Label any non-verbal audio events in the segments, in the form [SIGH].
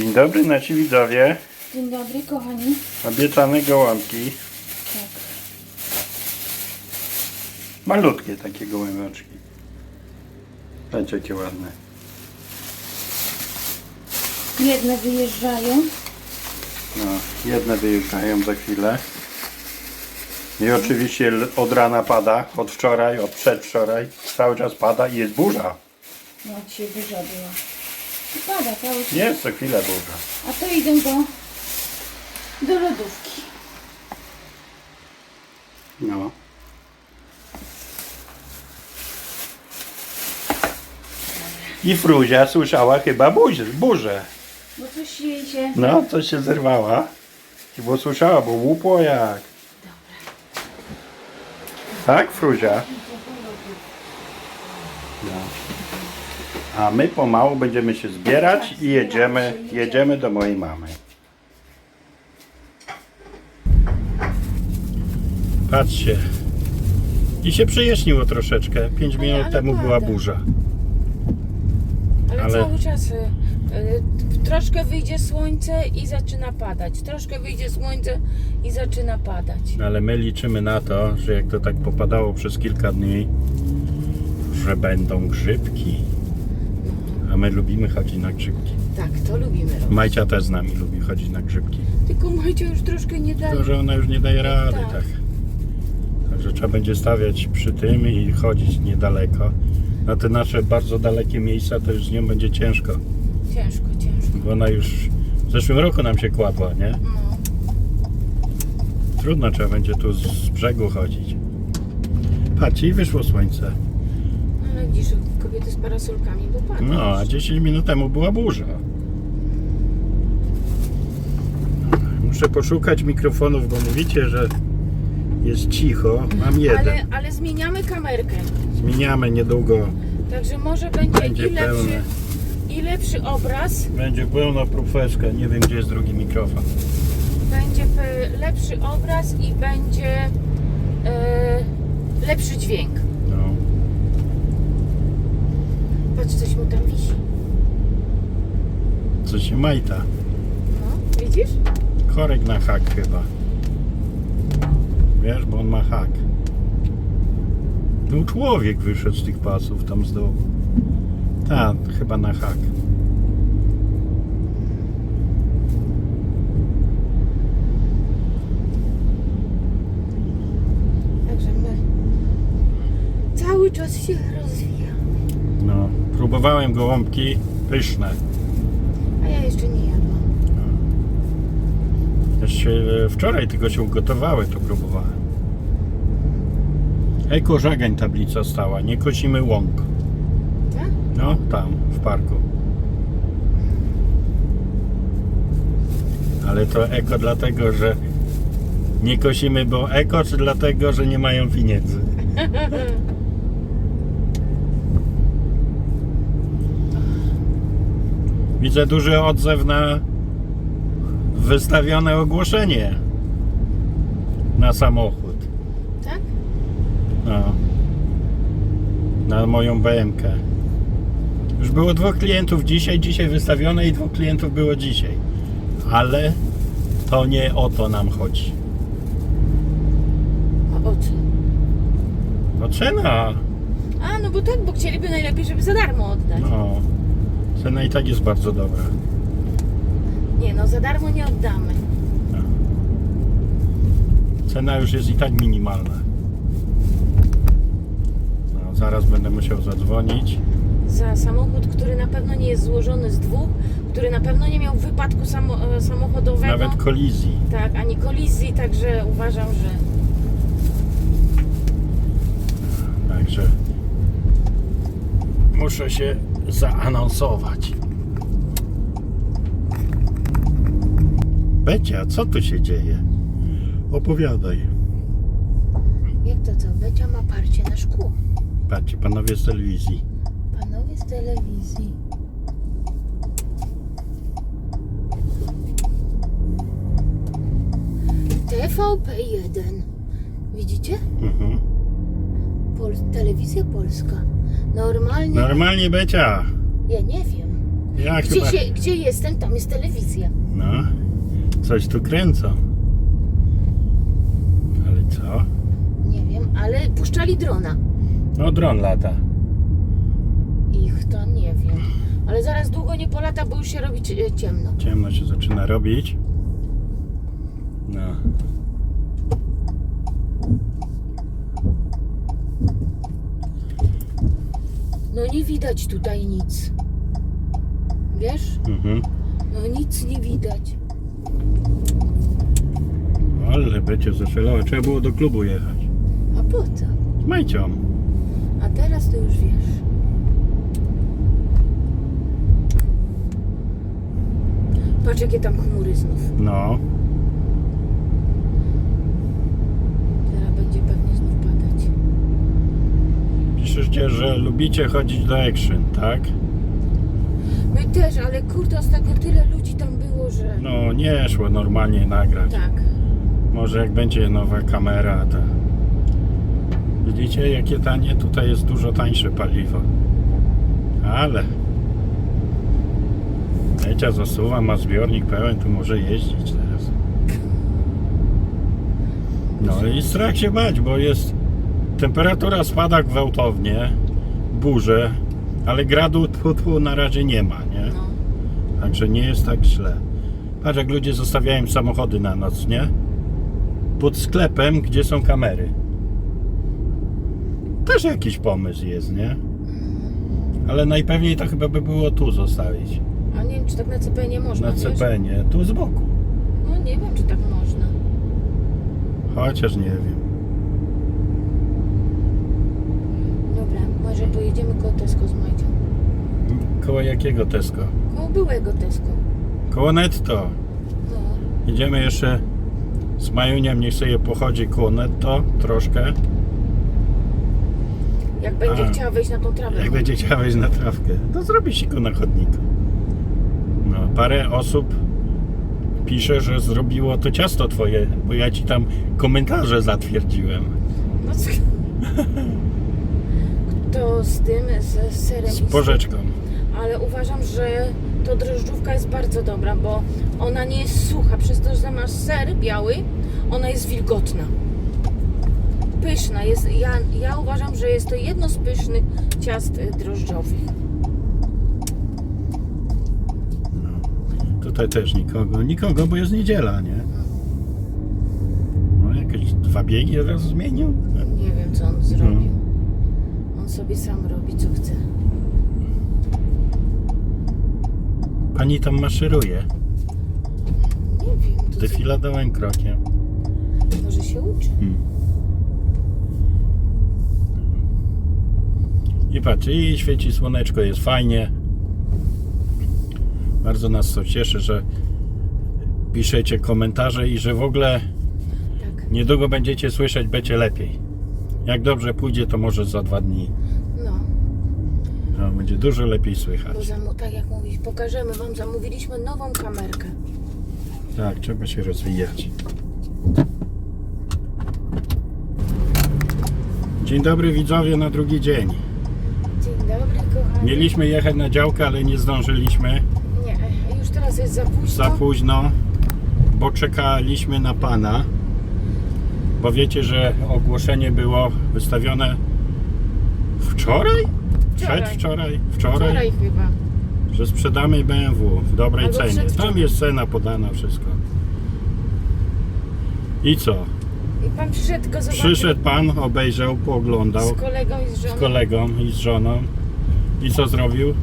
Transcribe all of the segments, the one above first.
Dzień dobry nasi widzowie. Dzień dobry, kochani. Obiecane gołąbki. Tak. Malutkie takie gołębioczki. Patrzcie jakie ładne. Jedne wyjeżdżają. No, jedne wyjeżdżają za chwilę. I oczywiście od rana pada, od wczoraj, od przedwczoraj. Cały czas pada i jest burza. No, dzisiaj burza była. I pada cały czas. Jest co chwilę burza. A to idą do, do lodówki. No. I Fruzia słyszała chyba burzę. burzę. Bo coś jej się... No, coś się zerwała. I bo słyszała, bo łupło jak. Tak, Fruzia? A my pomału będziemy się zbierać i jedziemy, jedziemy do mojej mamy. Patrzcie. I się przyjaśniło troszeczkę. 5 Ale- minut ale temu była burza. Ale, Ale- cały czas y, y, troszkę wyjdzie słońce i zaczyna padać. Troszkę wyjdzie słońce i zaczyna padać. Ale my liczymy na to, że jak to tak popadało przez kilka dni, że będą grzybki. My lubimy chodzić na grzybki. Tak, to lubimy robić. Majcia też z nami lubi chodzić na grzybki. Tylko Majcia już troszkę nie da. Tylko, że ona już nie daje rady, Tak. tak. Także trzeba będzie stawiać przy tym i chodzić niedaleko. Na te nasze bardzo dalekie miejsca to już z nią będzie ciężko. Ciężko, ciężko. Bo ona już w zeszłym roku nam się kładła, nie? No. Trudno, trzeba będzie tu z brzegu chodzić. Patrzcie, i wyszło słońce. Ale widzisz, kobiety z parasolkami, bo pada. No, a 10 minut temu była burza. Muszę poszukać mikrofonów, bo mówicie, że jest cicho. Mam jeden. ale, ale zmieniamy kamerkę. Zmieniamy niedługo. Także może będzie, Będzie i, lepszy, pełne. i lepszy obraz, Będzie pełna profeska. Nie wiem, gdzie jest drugi mikrofon. będzie pe- lepszy obraz i będzie e, lepszy dźwięk. Patrz, coś mu tam wisi. Co się majta. No, widzisz? Korek na hak chyba. Wiesz, bo on ma hak. No człowiek wyszedł z tych pasów tam z dołu. Tak, chyba na hak. Także my cały czas się rozwijamy. Próbowałem gołąbki pyszne. A ja jeszcze nie jadłam. Też się, e, wczoraj tylko się ugotowały, to próbowałem. Eko żagań tablica stała, nie kosimy łąk. Tak? No, tam, w parku. Ale to eko dlatego, że nie kosimy, bo eko, czy dlatego, że nie mają pieniędzy? [LAUGHS] Widzę duży odzew na wystawione ogłoszenie na samochód. Tak? No. Na moją BMK. Już było dwóch klientów dzisiaj, dzisiaj wystawione i dwóch klientów było dzisiaj. Ale to nie o to nam chodzi. A o co? No cena, A, no bo tak, bo chcieliby najlepiej, żeby za darmo oddać. no. Cena i tak jest bardzo dobra. Nie no, za darmo nie oddamy. Cena już jest i tak minimalna. No, zaraz będę musiał zadzwonić. Za samochód, który na pewno nie jest złożony z dwóch, który na pewno nie miał wypadku samo, e, samochodowego. Nawet kolizji. Tak, ani kolizji, także uważam, że Także muszę się zaanonsować. Becia, co tu się dzieje? Opowiadaj. jak to co, Becia ma parcie na szkło. Patrzcie, panowie z telewizji. Panowie z telewizji. TVP1. Widzicie? Mhm. Pol telewizja polska. Normalnie. Normalnie Becia. Ja nie wiem. Ja Gdzie, chyba... się, gdzie jestem, tam jest telewizja. No, coś tu kręcą. Ale co? Nie wiem, ale puszczali drona. No dron lata. Ich to nie wiem. Ale zaraz długo nie polata, bo już się robi cie- ciemno. Ciemno się zaczyna robić. No. No nie widać tutaj nic. Wiesz? Mhm. No nic nie widać. Ale będzie zaszalało. Trzeba było do klubu jechać. A po co? Z Majcią. A teraz to już wiesz. Patrz jakie tam chmury znów. No. Piszecie, że lubicie chodzić do Action, tak? My też, ale kurde, ostatnio tyle ludzi tam było, że... No, nie szło normalnie nagrać. Tak. Może jak będzie nowa kamera, to... Widzicie, jakie tanie? Tutaj jest dużo tańsze paliwo. Ale... Lecia zasuwa, ma zbiornik pełen, tu może jeździć teraz. No i strach się bać, bo jest... Temperatura spada gwałtownie, burze, ale gradu tu, tu na razie nie ma, nie? No. Także nie jest tak źle. Patrz jak ludzie zostawiają samochody na noc, nie? Pod sklepem, gdzie są kamery. Też jakiś pomysł jest, nie? Ale najpewniej to chyba by było tu zostawić. A nie wiem, czy tak na CP nie można, Na wiesz? CP, nie? Tu z boku. No nie wiem, czy tak można. Chociaż nie wiem. Dobra, może pojedziemy koło Tesco z Majcią. Koło jakiego Tesco? Koło byłego Tesco. Koło Netto. No. Idziemy jeszcze z Majuniem, niech sobie pochodzi koło Netto troszkę. Jak będzie A. chciała wejść na tą trawę. Jak będzie chciała wejść na trawkę, to zrobi siko na chodniku. No, parę osób pisze, że zrobiło to ciasto twoje, bo ja ci tam komentarze zatwierdziłem. No co? [LAUGHS] To z tym, z serem Z i porzeczką. Ale uważam, że to drożdżówka jest bardzo dobra, bo ona nie jest sucha. Przez to, że masz ser biały, ona jest wilgotna. Pyszna. Jest, ja, ja uważam, że jest to jedno z pysznych ciast y, drożdżowych. Tutaj też nikogo, nikogo, bo jest niedziela, nie? No, jakieś dwa biegi od razu zmienił. Nie wiem, co on zrobił. Sobie sam robi, co chce. Pani tam maszeruje, Nie wiem, to co, defiladowym krokiem. może się uczy. I patrz, i świeci słoneczko, jest fajnie. Bardzo nas to cieszy, że piszecie komentarze i że w ogóle Tak. niedługo będziecie słyszeć, będzie lepiej. Jak dobrze pójdzie, to może za dwa dni. No, To będzie dużo lepiej bo słychać. zamu, tak jak mówisz, pokażemy Wam, zamówiliśmy nową kamerkę. Tak, trzeba się rozwijać. Dzień dobry widzowie na drugi dzień. Dzień dobry, kochani. Mieliśmy jechać na działkę, ale nie zdążyliśmy. Nie, już teraz jest za późno. za późno, bo czekaliśmy na pana. Bo wiecie, że ogłoszenie było wystawione wczoraj? Wczoraj. Przedwczoraj? Wczoraj? Wczoraj chyba. Że sprzedamy BMW w dobrej Albo cenie. Tam jest cena podana, wszystko. I co? I pan przyszedł tylko zobaczyć Przyszedł pan, obejrzał, pooglądał z kolegą i z żoną. z kolegą i z żoną. I co zrobił?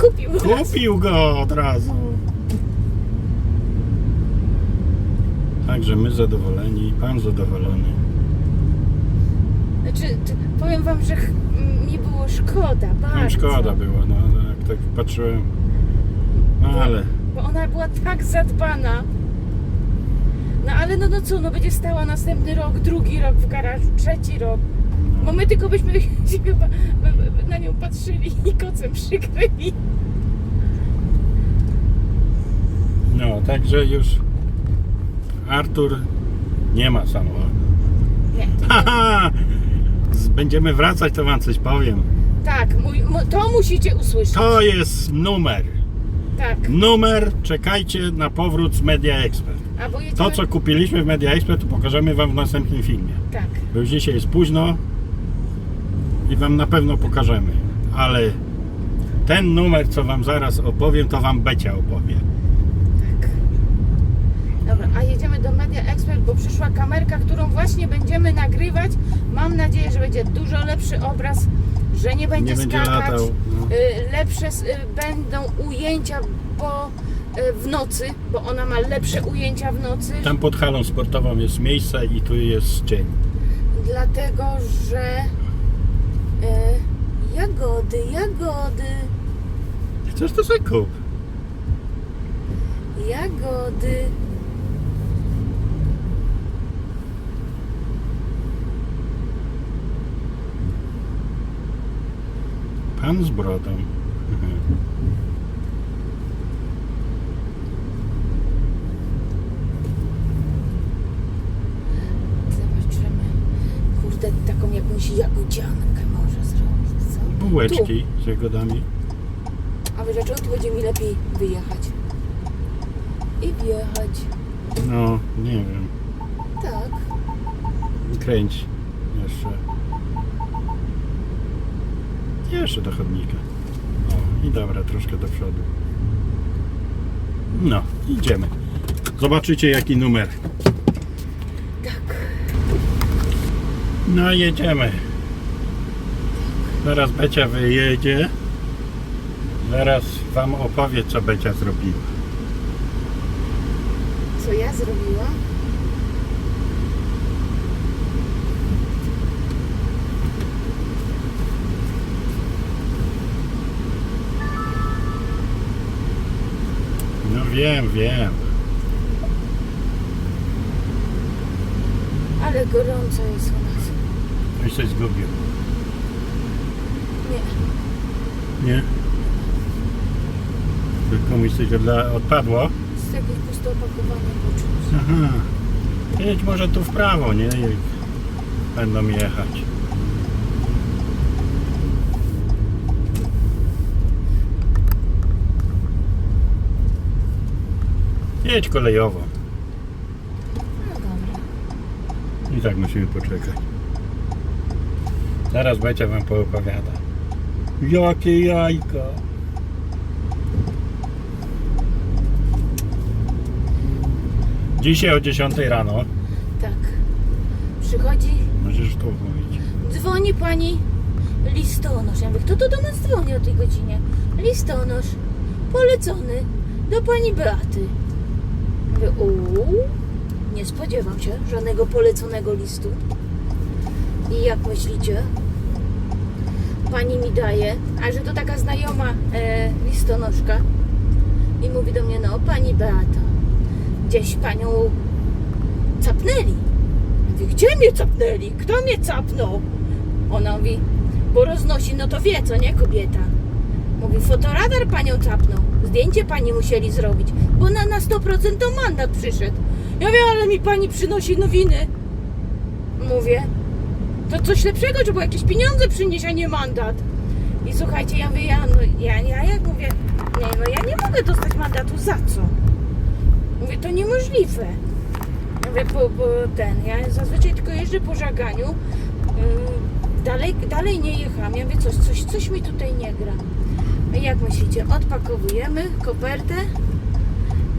Kupił. Kupił go od razu. Także my zadowoleni, pan zadowolony. Znaczy, t- powiem wam, że ch- mi było szkoda, bardzo. No szkoda było, no jak tak patrzyłem. No ale Bo ona była tak zadbana. No ale no, no co, no będzie stała następny rok, drugi rok w garażu, trzeci rok. Bo my tylko byśmy [LAUGHS] się chyba na nią patrzyli i kocem przykryli. no także już Artur nie ma samochodu. Nie, [LAUGHS] Haha! Będziemy wracać, to wam coś powiem. Tak, mój, mu- to musicie usłyszeć. To jest numer. Tak. Numer, czekajcie na powrót z Media Expert. Albo jedziemy... To, co kupiliśmy w Media Expert, to pokażemy Wam w następnym filmie. Tak. Bo już dzisiaj jest późno i Wam na pewno pokażemy. Ale ten numer, co Wam zaraz opowiem, to Wam Becia opowie. Dobra, a jedziemy do Media Expert, bo przyszła kamerka, którą właśnie będziemy nagrywać. Mam nadzieję, że będzie dużo lepszy obraz, że nie będzie, Nie będzie skakać. latał, no. Y, Lepsze s- y, będą ujęcia bo, y, w nocy, bo ona ma lepsze ujęcia w nocy. Tam pod halą sportową jest miejsce i tu jest cień. Dlatego, że y, jagody, jagody, Chcesz to sobie kup. jagody. Pan z brodą. Zobaczymy. Kurde, taką jakąś jagodziankę może zrobić, co? Bułeczki z jagodami. A wiesz dlaczego? Tu będzie mi lepiej wyjechać. I wjechać. No, nie wiem. Tak. Kręć jeszcze. Jeszcze do chodnika. O, i dobra, troszkę do przodu. No, idziemy. Zobaczycie jaki numer. Tak. No, jedziemy. Zaraz Becia wyjedzie. Zaraz Wam opowie, co Becia zrobiła. Co ja zrobiłam? Wiem, wiem. Ale gorąco jest u nas. Ktoś coś zgubił. Nie. Nie? Tylko komuś coś odla- odpadło? Z takich pusto opakowania po czymś. Aha. Jedź może tu w prawo, nie? Jak będą jechać. Jedź kolejowo. No dobra. I tak musimy poczekać. Zaraz Becia wam poopowiada. Jakie jajka! Dzisiaj o 10 rano. Tak. Przychodzi, Możesz tu mówić. dzwoni pani listonosz. Ja mówię, kto to do nas dzwoni o tej godzinie? Listonosz. Polecony do pani Beaty. Uuu, nie spodziewam się żadnego poleconego listu. I jak myślicie? Pani mi daje, a że to taka znajoma e, listonoszka. I mówi do mnie, no pani Beata, gdzieś panią capnęli. Ja Mówię, gdzie mnie capnęli? Kto mnie capnął? Ona mówi, bo roznosi, no to wie, co nie kobieta. Mówi, fotoradar panią capnął. Zdjęcie pani musieli zrobić, bo na, na 100% to mandat przyszedł. Ja wiem, ale mi pani przynosi nowiny. Mówię, to coś lepszego, było jakieś pieniądze przynieść, a nie mandat. I słuchajcie, ja mówię, ja, no, ja, ja jak mówię, nie, no ja nie mogę dostać mandatu, za co? Mówię, to niemożliwe. Mówię, po, ten, ja zazwyczaj tylko jeżdżę po żaganiu, yy, dalej, dalej nie jechałam, ja mówię, coś, coś, coś mi tutaj nie gra. Jak myślicie, odpakowujemy kopertę?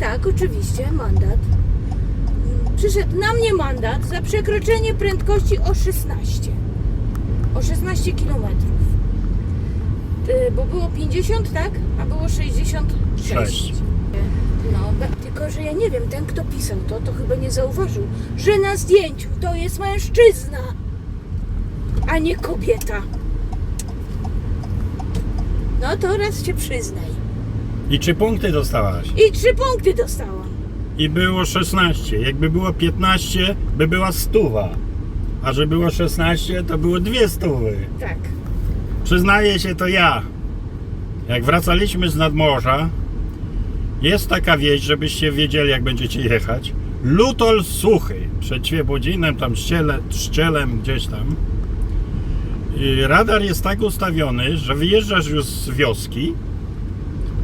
Tak, oczywiście, mandat. Mm, Przyszedł na mnie mandat za przekroczenie prędkości o 16. O 16 km. Bo było 50, tak? A było 66. Sześć. No, be- tylko że ja nie wiem, ten kto pisał to, to chyba nie zauważył, że na zdjęciu to jest mężczyzna, a nie kobieta. No to raz się przyznaj. I trzy punkty dostałaś. I trzy punkty dostałam. I było 16. Jakby było 15, by była stuwa. A że było 16, to było dwie stówy. Tak. Przyznaję się, to ja. Jak wracaliśmy z nadmorza, jest taka wieś, żebyście wiedzieli, jak będziecie jechać. Lutol Suchy, przed Świebodzinem, tam Ściele, Trzcielem, gdzieś tam. Radar jest tak ustawiony, że wyjeżdżasz już z wioski,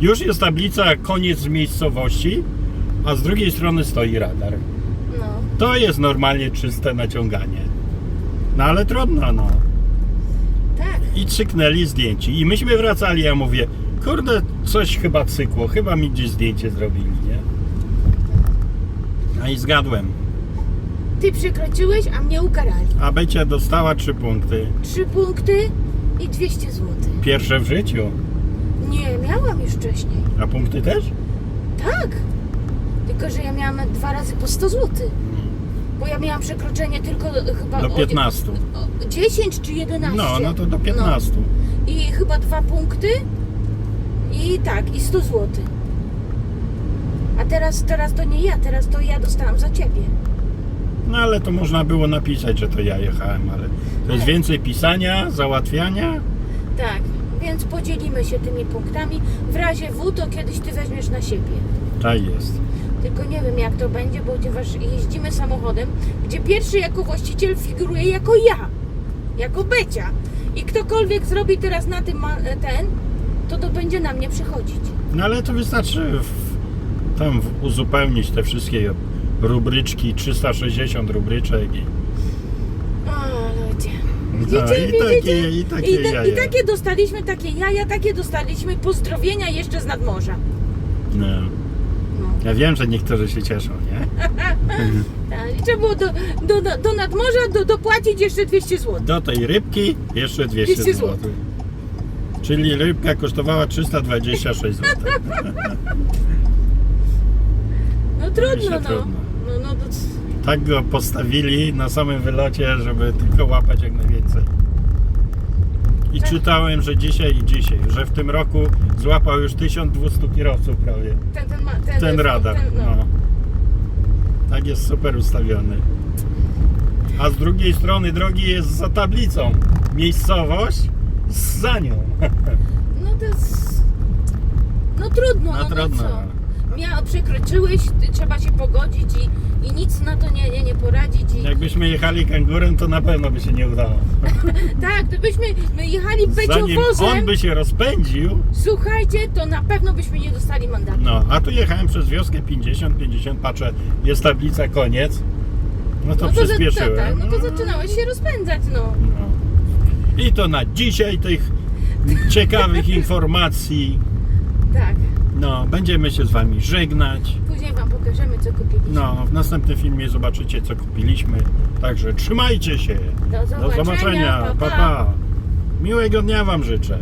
już jest tablica koniec miejscowości, a z drugiej strony stoi radar. No. To jest normalnie czyste naciąganie. No ale trudno, no. Tak. I cyknęli zdjęci. I myśmy wracali, ja mówię, kurde, coś chyba cykło, chyba mi gdzieś zdjęcie zrobili, nie? No i zgadłem. Ty przekroczyłeś, a mnie ukarali. A Becia dostała trzy punkty. Trzy punkty i 200 zł. Pierwsze w życiu. Nie, miałam już wcześniej. A punkty też? Tak. Tylko, że ja miałam dwa razy po 100 zł. Bo ja miałam przekroczenie tylko chyba Do o- 15. o 10 czy 11. No, no to do 15. No. I chyba dwa punkty i tak, i 100 zł. A teraz, teraz to nie ja, teraz to ja dostałam za ciebie. No ale to można było napisać, że to ja jechałem, ale to jest więcej pisania, załatwiania. Tak, więc podzielimy się tymi punktami. W razie W to kiedyś ty weźmiesz na siebie. Tak jest. Tylko nie wiem jak to będzie, bo ponieważ jeździmy samochodem, gdzie pierwszy jako właściciel figuruje jako ja, jako Becia. I ktokolwiek zrobi teraz na tym ma- ten, to to będzie na mnie przychodzić. No ale to wystarczy w, tam w, uzupełnić te wszystkie rubryczki, 360 rubryczek i, O ludzie. No, Widzicie, i widzicie? takie, i takie I, ta, jaja. I takie dostaliśmy, takie jaja, takie dostaliśmy pozdrowienia jeszcze z nadmorza. No. No. Ja wiem, że niektórzy się cieszą, nie? [LAUGHS] Tak, I trzeba było do, do, do, do nadmorza do, dopłacić jeszcze 200 zł. Do tej rybki jeszcze 200, 200 zł. zł. Czyli rybka kosztowała 326 zł. [LAUGHS] No trudno, no. trudno. Tak go postawili na samym wylocie, żeby tylko łapać jak najwięcej. I Tak. czytałem, że dzisiaj i dzisiaj, że w tym roku złapał już 1200 kierowców prawie. ten, ten, ma, ten, Ten radar. Ten, no. No. Tak jest super ustawiony. A z drugiej strony drogi jest za tablicą. Miejscowość za nią. [LAUGHS] no to jest... No trudno, No no, no, trudno. co. Mia, przekroczyłeś, trzeba się pogodzić i, i nic na to nie, nie, nie poradzić. I, Jakbyśmy jechali kangurem, to na pewno by się nie udało. [LAUGHS] Tak, gdybyśmy my jechali Zanim beciowozem, on by się rozpędził, słuchajcie, to na pewno byśmy nie dostali mandatu. no, a tu jechałem przez wioskę 50, 50, patrzę, jest tablica, koniec. No to no to, za- przyspieszyłem. tak, no to zaczynałeś się rozpędzać, no. No. I to na dzisiaj tych ciekawych [LAUGHS] informacji. Tak. No, będziemy się z Wami żegnać. Później wam pokażemy, co kupiliśmy. No, w następnym filmie zobaczycie, co kupiliśmy. Także trzymajcie się. Do Do zobaczenia. zobaczenia. Pa, Pa, pa. pa. Miłego dnia Wam życzę.